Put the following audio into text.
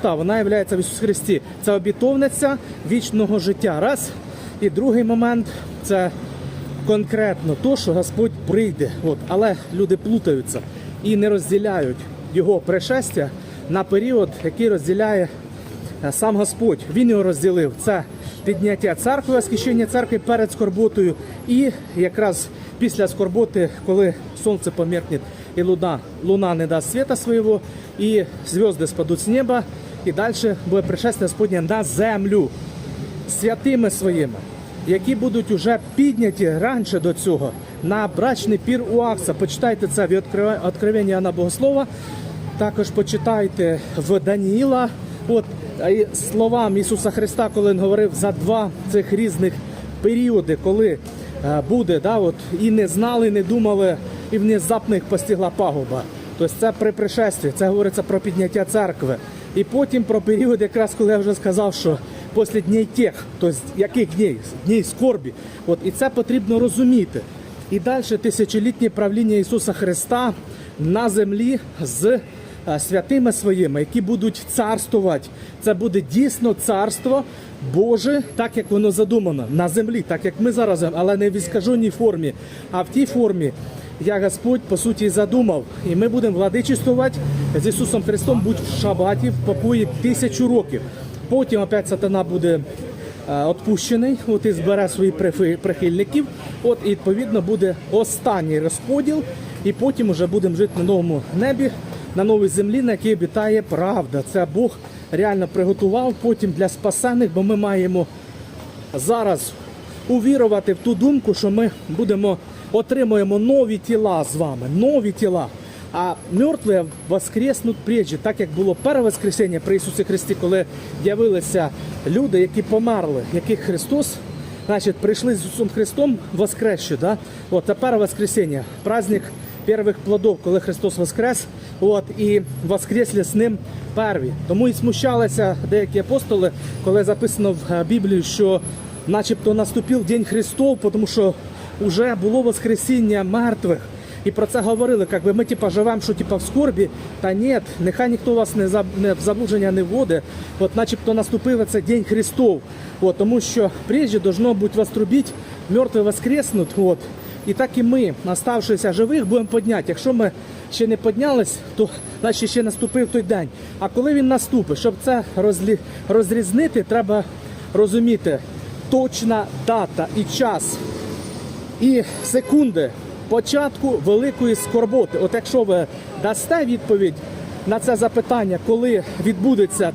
Христа, вона є в Ісусі Христі. Це обітовниця вічного життя. Раз. І другий момент це конкретно то, що Господь прийде. От. Але люди плутаються і не розділяють його пришестя на період, який розділяє е, сам Господь. Він його розділив. Це підняття церкви, освящення церкви перед скорботою, і якраз після скорботи, коли сонце померкне і луна, луна не дасть світа свого, і зв'язки спадуть з неба, і далі буде пришестя Господнє на землю святими своїми, які будуть уже підняті раніше до цього на брачний пір у Акса. Почитайте це від Откровення- Іоанна Богослова. Також почитайте в Даніїла. От і словам Ісуса Христа, коли Він говорив за два цих різних періоди, коли е, буде, да, от, і не знали, не думали, і внезапно їх постигла пагуба. Тобто це при пришестві, це говориться про підняття церкви. І потім про період, якраз коли я вже сказав, що після днів тих, тобто яких днів? Днів скорбі. От, і це потрібно розуміти. І далі тисячолітнє правління Ісуса Христа на землі з святими своїми, які будуть царствувати. Це буде дійсно царство Боже, так як воно задумано на землі, так як ми зараз, але не в іскаженій формі, а в тій формі, як Господь по суті задумав. І ми будемо владичествувати з Ісусом Христом, будь в шабаті, в покої тисячу років. Потім опять сатана буде е, відпущений, от і збере своїх прихильників. От і відповідно буде останній розподіл, і потім вже будемо жити на новому небі, на новій землі, на якій обітає правда. Це Бог реально приготував потім для спасених, бо ми маємо зараз увірувати в ту думку, що ми будемо отримуємо нові тіла з вами, нові тіла. А мертві воскреснуть прежде, так як було перше воскресіння при Ісусі Христі, коли з'явилися люди, які померли, яких Христос, значить, прийшли з Ісусом Христом воскресши. Да? От тепер воскресіння, праздник перших плодов, коли Христос воскрес, от, і воскресли з ним перві. Тому і смущалися деякі апостоли, коли записано в е, Біблії, що начебто наступив День Христов, тому що вже було воскресіння мертвих. І про це говорили, як би ми типа живемо, що типа в скорбі. Та ні, нехай ніхто вас не за не в заблуження не вводить. От, начебто наступив це День Христов. От, тому що прежде должно бути вострубіть, мертві воскреснуть. От. І так і ми, оставшися живих, будемо підняти. Якщо ми ще не піднялись, то значить ще наступив той день. А коли він наступить, щоб це розрізнити, треба розуміти точна дата і час і секунди початку великої скорботи. От якщо ви дасте відповідь на це запитання, коли відбудеться